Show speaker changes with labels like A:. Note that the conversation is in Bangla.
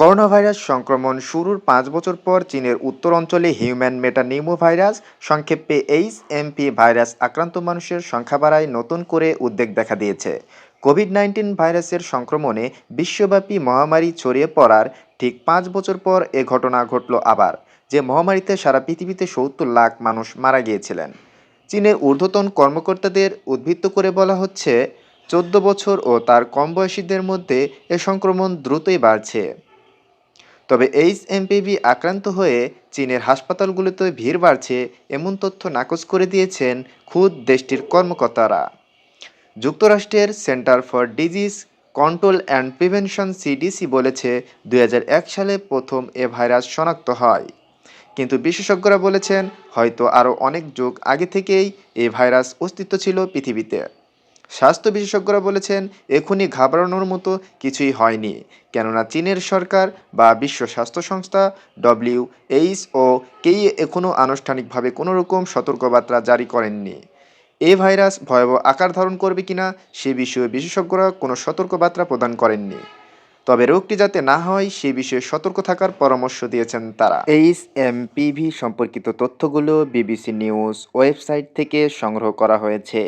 A: করোনা ভাইরাস সংক্রমণ শুরুর পাঁচ বছর পর চীনের উত্তর অঞ্চলে হিউম্যান মেটানিউমো ভাইরাস সংক্ষেপে এইচ এমপি ভাইরাস আক্রান্ত মানুষের সংখ্যা বাড়ায় নতুন করে উদ্বেগ দেখা দিয়েছে। কোভিড নাইন্টিন ভাইরাসের সংক্রমণে বিশ্বব্যাপী মহামারী ছড়িয়ে পড়ার ঠিক পাঁচ বছর পর এ ঘটনা ঘটল আবার, যে মহামারীতে সারা পৃথিবীতে সত্তর লাখ মানুষ মারা গিয়েছিলেন। চীনের ঊর্ধ্বতন কর্মকর্তাদের উদ্বৃত্ত করে বলা হচ্ছে, চোদ্দ বছর ও তার কম বয়সীদের মধ্যে এ সংক্রমণ দ্রুতই বাড়ছে। তবে এইচ এমপিভি আক্রান্ত হয়ে চীনের হাসপাতালগুলোতে ভিড় বাড়ছে এমন তথ্য নাকচ করে দিয়েছেন খুদ দেশটির কর্মকর্তারা। যুক্তরাষ্ট্রের centre for disease control and prevention CDC বলেছে দু হাজার এক সালে প্রথম এ ভাইরাস শনাক্ত হয়। কিন্তু বিশেষজ্ঞরা বলেছেন, হয়তো আরও অনেক যুগ আগে থেকেই এই ভাইরাস অস্তিত্ব ছিল পৃথিবীতে। স্বাস্থ্য বিশেষজ্ঞরা বলেছেন, এখনই ঘাবড়ানোর মতো কিছুই হয়নি, কেননা চীনের সরকার বা বিশ্ব স্বাস্থ্য সংস্থা ডব্লিউ এইচ ও কেই এখনও আনুষ্ঠানিকভাবে কোনো রকম সতর্কবার্তা জারি করেননি। এ ভাইরাস ভয়াবহ আকার ধারণ করবে কিনা সে বিষয়ে বিশেষজ্ঞরা কোনো সতর্কবার্তা প্রদান করেননি। তবে রোগটি যাতে না হয়, সে বিষয়ে সতর্ক থাকার পরামর্শ দিয়েছেন তারা। এইচ এম পিভি সম্পর্কিত তথ্যগুলো বিবিসি নিউজ ওয়েবসাইট থেকে সংগ্রহ করা হয়েছে।